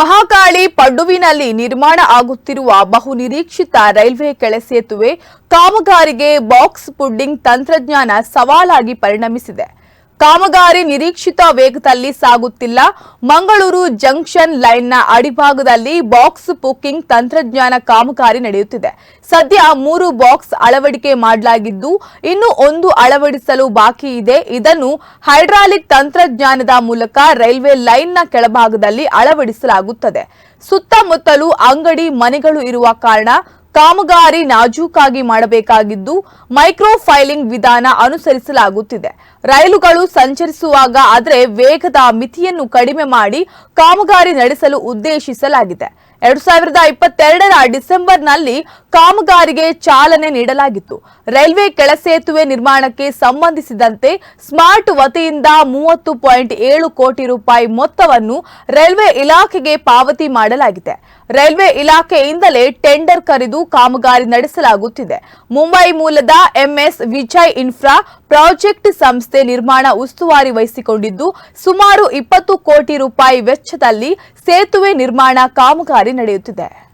ಮಹಾಕಾಳಿ ಪಡ್ಡುವಿನಲ್ಲಿ ನಿರ್ಮಾಣ ಆಗುತ್ತಿರುವ ಬಹು ನಿರೀಕ್ಷಿತ ರೈಲ್ವೆ ಕೆಳ ಸೇತುವೆ ಕಾಮಗಾರಿಗೆ ಬಾಕ್ಸ್ ಪುಡ್ಡಿಂಗ್ ತಂತ್ರಜ್ಞಾನ ಸವಾಲಾಗಿ ಪರಿಣಮಿಸಿದೆ. ಕಾಮಗಾರಿ ನಿರೀಕ್ಷಿತ ವೇಗದಲ್ಲಿ ಸಾಗುತ್ತಿಲ್ಲ. ಮಂಗಳೂರು ಜಂಕ್ಷನ್ ಲೈನ್ನ ಅಡಿಭಾಗದಲ್ಲಿ ಬಾಕ್ಸ್ ಪುಕ್ಕಿಂಗ್ ತಂತ್ರಜ್ಞಾನ ಕಾಮಗಾರಿ ನಡೆಯುತ್ತಿದೆ. ಸದ್ಯ ಮೂರು ಬಾಕ್ಸ್ ಅಳವಡಿಕೆ ಮಾಡಲಾಗಿದ್ದು, ಇನ್ನು ಒಂದು ಅಳವಡಿಸಲು ಬಾಕಿ ಇದೆ. ಇದನ್ನು ಹೈಡ್ರಾಲಿಕ್ ತಂತ್ರಜ್ಞಾನದ ಮೂಲಕ ರೈಲ್ವೆ ಲೈನ್ನ ಕೆಳಭಾಗದಲ್ಲಿ ಅಳವಡಿಸಲಾಗುತ್ತದೆ. ಸುತ್ತಮುತ್ತಲೂ ಅಂಗಡಿ ಮನೆಗಳು ಇರುವ ಕಾರಣ ಕಾಮಗಾರಿ ನಾಜೂಕಾಗಿ ಮಾಡಬೇಕಾಗಿದ್ದು ಮೈಕ್ರೋ ಫೈಲಿಂಗ್ ವಿಧಾನ ಅನುಸರಿಸಲಾಗುತ್ತಿದೆ. ರೈಲುಗಳು ಸಂಚರಿಸುವಾಗ ಆದರೆ ವೇಗದ ಮಿತಿಯನ್ನು ಕಡಿಮೆ ಮಾಡಿ ಕಾಮಗಾರಿ ನಡೆಸಲು ಉದ್ದೇಶಿಸಲಾಗಿದೆ. ಎರಡು ಸಾವಿರದ ಇಪ್ಪತ್ತೆರಡರ ಡಿಸೆಂಬರ್ನಲ್ಲಿ ಕಾಮಗಾರಿಗೆ ಚಾಲನೆ ನೀಡಲಾಗಿತ್ತು. ರೈಲ್ವೆ ಕೆಳಸೇತುವೆ ನಿರ್ಮಾಣಕ್ಕೆ ಸಂಬಂಧಿಸಿದಂತೆ ಸ್ಮಾರ್ಟ್ ವತಿಯಿಂದ ಮೂವತ್ತು ಪಾಯಿಂಟ್ ಏಳು ಕೋಟಿ ರೂಪಾಯಿ ಮೊತ್ತವನ್ನು ರೈಲ್ವೆ ಇಲಾಖೆಗೆ ಪಾವತಿ ಮಾಡಲಾಗಿದೆ. ರೈಲ್ವೆ ಇಲಾಖೆಯಿಂದಲೇ ಟೆಂಡರ್ ಕರೆದು ಕಾಮಗಾರಿ ನಡೆಸಲಾಗುತ್ತಿದೆ. ಮುಂಬೈ ಮೂಲದ ಎಂಎಸ್ ವಿಜಯ್ ಇನ್ಫ್ರಾ ಪ್ರಾಜೆಕ್ಟ್ ಸಂಸ್ಥೆ ನಿರ್ಮಾಣ ಉಸ್ತುವಾರಿ ವಹಿಸಿಕೊಂಡಿದ್ದು, ಸುಮಾರು ಇಪ್ಪತ್ತು ಕೋಟಿ ರೂಪಾಯಿ ವೆಚ್ಚದಲ್ಲಿ ಸೇತುವೆ ನಿರ್ಮಾಣ ಕಾಮಗಾರಿ ನಡೆಯುತ್ತಿದೆ.